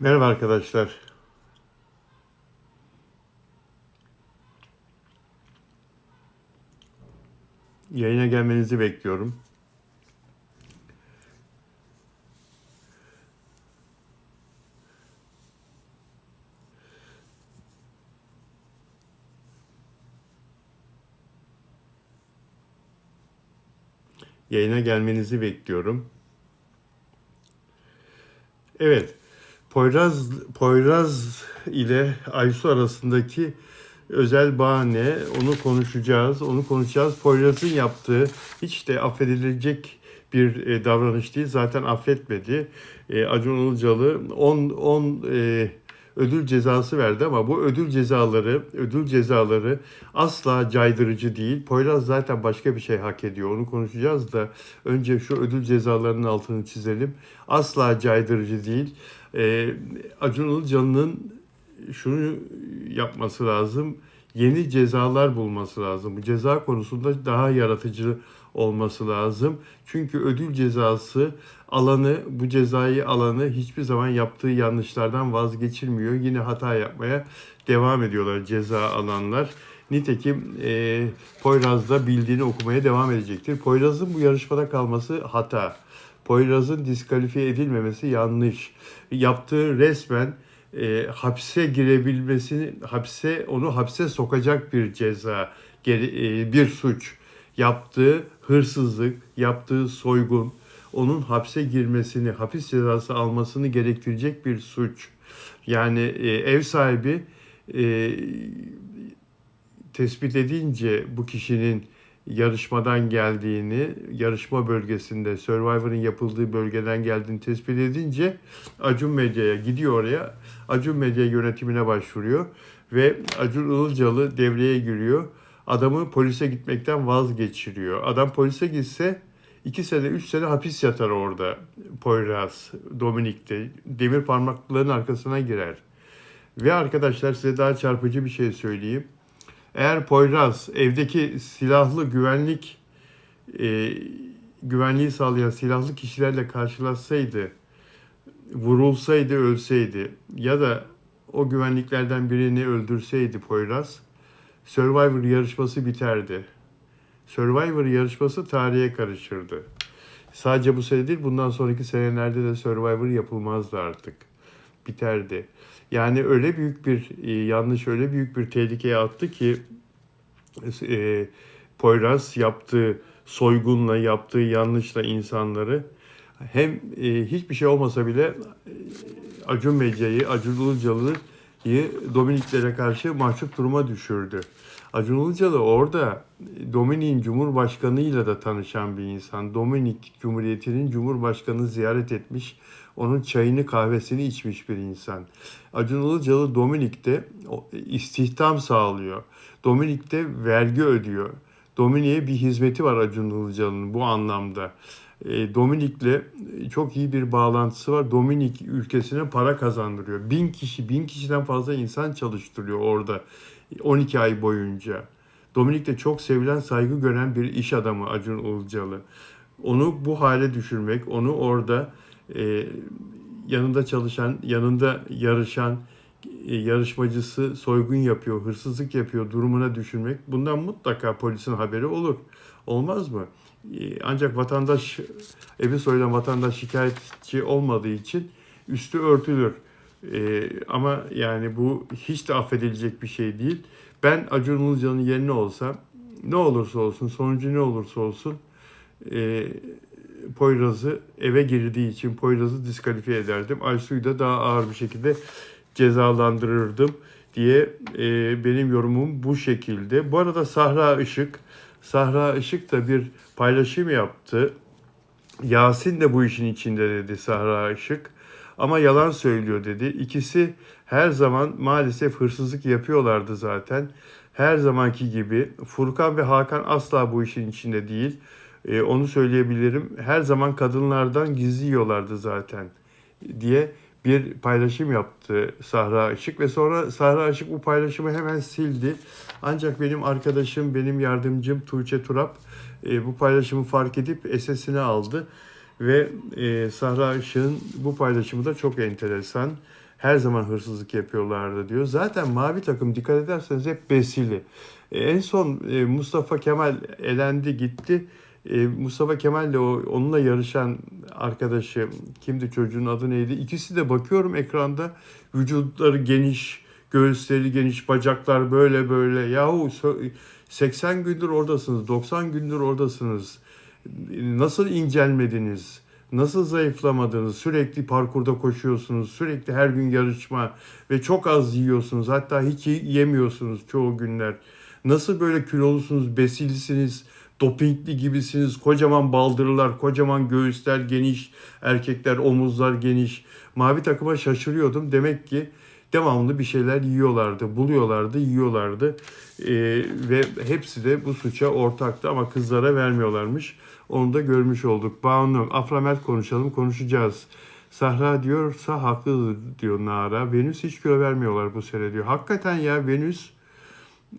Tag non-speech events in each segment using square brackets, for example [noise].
Merhaba arkadaşlar. Yayına gelmenizi bekliyorum. Yayına gelmenizi bekliyorum. Evet. Poyraz Poyraz ile Aysu arasındaki özel bağ ne? Onu konuşacağız. Onu konuşacağız. Poyraz'ın yaptığı hiç de affedilecek bir e, davranış değil. Zaten affetmedi. E, Acun Ilıcalı 10 10 e, ödül cezası verdi ama bu ödül cezaları ödül cezaları asla caydırıcı değil. Poyraz zaten başka bir şey hak ediyor. Onu konuşacağız da önce şu ödül cezalarının altını çizelim. Asla caydırıcı değil. E, Acun Ilıcalı'nın şunu yapması lazım. Yeni cezalar bulması lazım. Bu ceza konusunda daha yaratıcı olması lazım. Çünkü ödül cezası alanı, bu cezayı alanı hiçbir zaman yaptığı yanlışlardan vazgeçilmiyor. Yine hata yapmaya devam ediyorlar ceza alanlar. Nitekim e, Poyraz da bildiğini okumaya devam edecektir. Poyraz'ın bu yarışmada kalması hata. Poyraz'ın diskalifiye edilmemesi yanlış. Yaptığı resmen e, hapse girebilmesini, hapse onu hapse sokacak bir ceza, e, bir suç. Yaptığı hırsızlık, yaptığı soygun, onun hapse girmesini, hapis cezası almasını gerektirecek bir suç. Yani e, ev sahibi e, tespit edince bu kişinin yarışmadan geldiğini, yarışma bölgesinde Survivor'ın yapıldığı bölgeden geldiğini tespit edince Acun Medya'ya gidiyor oraya. Acun Medya yönetimine başvuruyor ve Acun Ilıcalı devreye giriyor. Adamı polise gitmekten vazgeçiriyor. Adam polise gitse 2 sene 3 sene hapis yatar orada Poyraz, Dominik'te. Demir parmaklıların arkasına girer. Ve arkadaşlar size daha çarpıcı bir şey söyleyeyim. Eğer Poyraz evdeki silahlı güvenlik e, güvenliği sağlayan silahlı kişilerle karşılaşsaydı, vurulsaydı, ölseydi ya da o güvenliklerden birini öldürseydi Poyraz, Survivor yarışması biterdi. Survivor yarışması tarihe karışırdı. Sadece bu sene değil, bundan sonraki senelerde de Survivor yapılmazdı artık. Biterdi. Yani öyle büyük bir e, yanlış, öyle büyük bir tehlikeye attı ki e, Poyraz yaptığı soygunla, yaptığı yanlışla insanları hem e, hiçbir şey olmasa bile e, Acun Medya'yı, Acun Ilıcalı'yı Dominiklere karşı mahcup duruma düşürdü. Acun Ilıcalı orada Dominik'in Cumhurbaşkanı'yla da tanışan bir insan. Dominik Cumhuriyeti'nin Cumhurbaşkanı ziyaret etmiş, onun çayını kahvesini içmiş bir insan. Acun Ilıcalı Dominik'te istihdam sağlıyor. Dominik'te vergi ödüyor. Dominik'e bir hizmeti var Acun Ilıcalı'nın bu anlamda. E, Dominik'le çok iyi bir bağlantısı var. Dominik ülkesine para kazandırıyor. Bin kişi, bin kişiden fazla insan çalıştırıyor orada 12 ay boyunca. Dominik'te çok sevilen, saygı gören bir iş adamı Acun Ilıcalı. Onu bu hale düşürmek, onu orada e, yanında çalışan, yanında yarışan e, yarışmacısı soygun yapıyor, hırsızlık yapıyor durumuna düşürmek bundan mutlaka polisin haberi olur. Olmaz mı? E, Ancak vatandaş, evi soyulan vatandaş şikayetçi olmadığı için üstü örtülür. E, ama yani bu hiç de affedilecek bir şey değil. Ben Acun Ilıcalı'nın yerine olsam ne olursa olsun, sonucu ne olursa olsun e, Poyraz'ı eve girdiği için Poyraz'ı diskalifiye ederdim. Aysu'yu da daha ağır bir şekilde cezalandırırdım diye e, benim yorumum bu şekilde. Bu arada Sahra Işık, Sahra Işık da bir paylaşım yaptı. Yasin de bu işin içinde dedi Sahra Işık. Ama yalan söylüyor dedi. İkisi her zaman maalesef hırsızlık yapıyorlardı zaten. Her zamanki gibi. Furkan ve Hakan asla bu işin içinde değil. Ee, onu söyleyebilirim. Her zaman kadınlardan gizli yiyorlardı zaten diye bir paylaşım yaptı Sahra Işık ve sonra Sahra Işık bu paylaşımı hemen sildi. Ancak benim arkadaşım, benim yardımcım Tuğçe Turap e, bu paylaşımı fark edip SS'ini aldı ve e, Sahra Işık'ın bu paylaşımı da çok enteresan. Her zaman hırsızlık yapıyorlardı diyor. Zaten mavi takım dikkat ederseniz hep besili. E, en son e, Mustafa Kemal elendi gitti. E, Mustafa Kemal ile o, onunla yarışan arkadaşı kimdi çocuğun adı neydi? İkisi de bakıyorum ekranda vücutları geniş, göğüsleri geniş, bacaklar böyle böyle. Yahu sö- 80 gündür oradasınız, 90 gündür oradasınız. Nasıl incelmediniz? Nasıl zayıflamadınız? Sürekli parkurda koşuyorsunuz. Sürekli her gün yarışma ve çok az yiyorsunuz. Hatta hiç yemiyorsunuz çoğu günler. Nasıl böyle kilolusunuz, besilisiniz, dopingli gibisiniz. Kocaman baldırlar, kocaman göğüsler geniş, erkekler omuzlar geniş. Mavi takıma şaşırıyordum. Demek ki devamlı bir şeyler yiyorlardı, buluyorlardı, yiyorlardı. Ee, ve hepsi de bu suça ortaktı ama kızlara vermiyorlarmış. Onu da görmüş olduk. Banu, Aframert konuşalım, konuşacağız. Sahra diyorsa haklı diyor Nara. Venüs hiç kilo vermiyorlar bu sene diyor. Hakikaten ya Venüs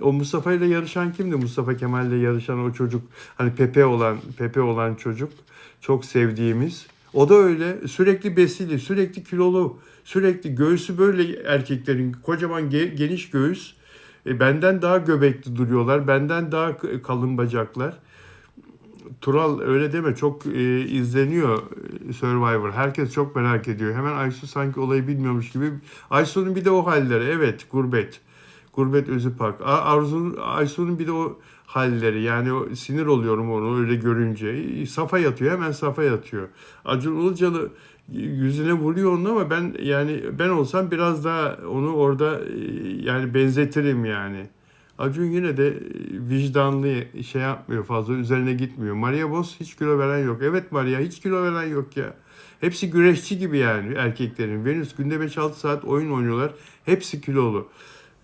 o Mustafa ile yarışan kimdi? Mustafa Kemal ile yarışan o çocuk. Hani Pepe olan Pepe olan çocuk. Çok sevdiğimiz. O da öyle. Sürekli besili, sürekli kilolu, sürekli göğsü böyle erkeklerin kocaman ge- geniş göğüs. E, benden daha göbekli duruyorlar. Benden daha kalın bacaklar. Tural öyle deme çok e, izleniyor e, Survivor. Herkes çok merak ediyor. Hemen Aysu sanki olayı bilmiyormuş gibi. Aysu'nun bir de o halleri. Evet gurbet. Gurbet Özüpak. A- Arzu, Aysu'nun bir de o halleri. Yani o, sinir oluyorum onu öyle görünce. Safa yatıyor. Hemen safa yatıyor. Acun Ilıcalı yüzüne vuruyor onu ama ben yani ben olsam biraz daha onu orada e, yani benzetirim yani. Acun yine de e, vicdanlı şey yapmıyor fazla üzerine gitmiyor. Maria Boss hiç kilo veren yok. Evet Maria hiç kilo veren yok ya. Hepsi güreşçi gibi yani erkeklerin. Venüs günde 5-6 saat oyun oynuyorlar. Hepsi kilolu.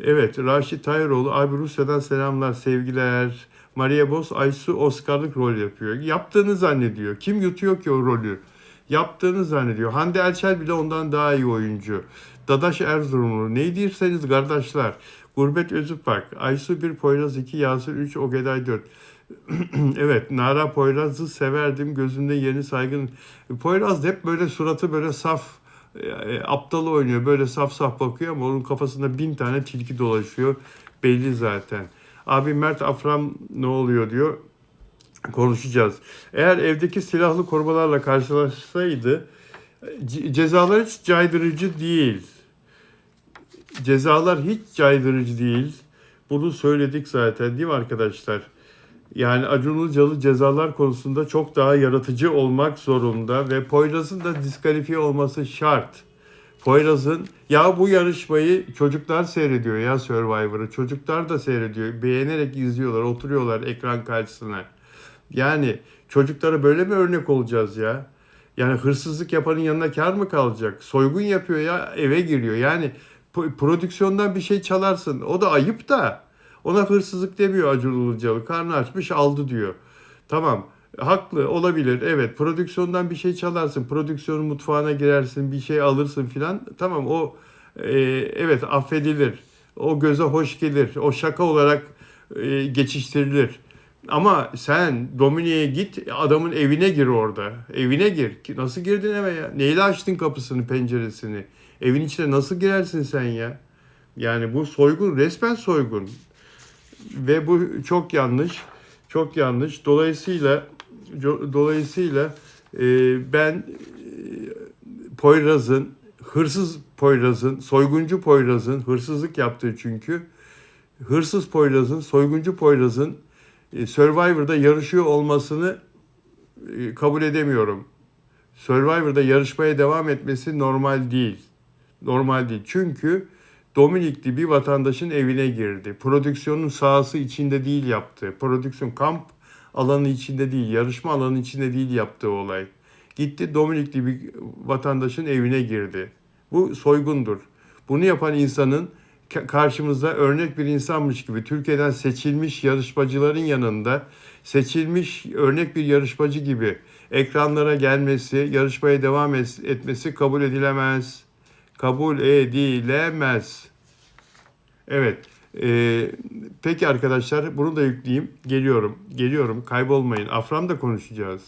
Evet Raşit Tayiroğlu abi Rusya'dan selamlar sevgiler. Maria Boss Aysu Oscar'lık rol yapıyor. Yaptığını zannediyor. Kim yutuyor ki o rolü? Yaptığını zannediyor. Hande Erçel bile ondan daha iyi oyuncu. Dadaş Erzurumlu. Ne dirseniz kardeşler. Gurbet Özüpak. Aysu 1, Poyraz 2, Yasir 3, Ogeday 4. [clears throat] evet, Nara Poyraz'ı severdim. Gözümde yeni saygın. Poyraz hep böyle suratı böyle saf, e, aptal oynuyor. Böyle saf saf bakıyor ama onun kafasında bin tane tilki dolaşıyor. Belli zaten. Abi Mert Afram ne oluyor diyor. Konuşacağız. Eğer evdeki silahlı korumalarla karşılaşsaydı ce- cezalar hiç caydırıcı değil. Cezalar hiç caydırıcı değil. Bunu söyledik zaten değil mi arkadaşlar? Yani Acun Ilıcalı cezalar konusunda çok daha yaratıcı olmak zorunda ve Poyraz'ın da diskalifiye olması şart. Poyraz'ın ya bu yarışmayı çocuklar seyrediyor ya Survivor'ı. Çocuklar da seyrediyor. Beğenerek izliyorlar, oturuyorlar ekran karşısına. Yani çocuklara böyle mi örnek olacağız ya? Yani hırsızlık yapanın yanına kar mı kalacak? Soygun yapıyor ya eve giriyor. Yani prodüksiyondan bir şey çalarsın. O da ayıp da. Ona hırsızlık demiyor Acun Ilıcalı. Karnı açmış aldı diyor. Tamam haklı olabilir. Evet prodüksiyondan bir şey çalarsın. Prodüksiyonun mutfağına girersin bir şey alırsın filan. Tamam o e, evet affedilir. O göze hoş gelir. O şaka olarak e, geçiştirilir. Ama sen Domine'ye git adamın evine gir orada. Evine gir. Nasıl girdin eve ya? Neyle açtın kapısını penceresini? Evin içine nasıl girersin sen ya? Yani bu soygun resmen soygun. Ve bu çok yanlış. Çok yanlış. Dolayısıyla dolayısıyla e, ben e, Poyraz'ın hırsız Poyraz'ın, soyguncu Poyraz'ın hırsızlık yaptığı çünkü hırsız Poyraz'ın, soyguncu Poyraz'ın e, Survivor'da yarışıyor olmasını e, kabul edemiyorum. Survivor'da yarışmaya devam etmesi normal değil. Normal değil. Çünkü Dominikli bir vatandaşın evine girdi. Prodüksiyonun sahası içinde değil yaptı. Prodüksiyon kamp alanı içinde değil, yarışma alanı içinde değil yaptığı olay. Gitti Dominikli bir vatandaşın evine girdi. Bu soygundur. Bunu yapan insanın ka- karşımızda örnek bir insanmış gibi Türkiye'den seçilmiş yarışmacıların yanında seçilmiş örnek bir yarışmacı gibi ekranlara gelmesi, yarışmaya devam es- etmesi kabul edilemez. Kabul edilemez. Evet. Ee, peki arkadaşlar bunu da yükleyeyim. Geliyorum. Geliyorum. Kaybolmayın. Afram da konuşacağız.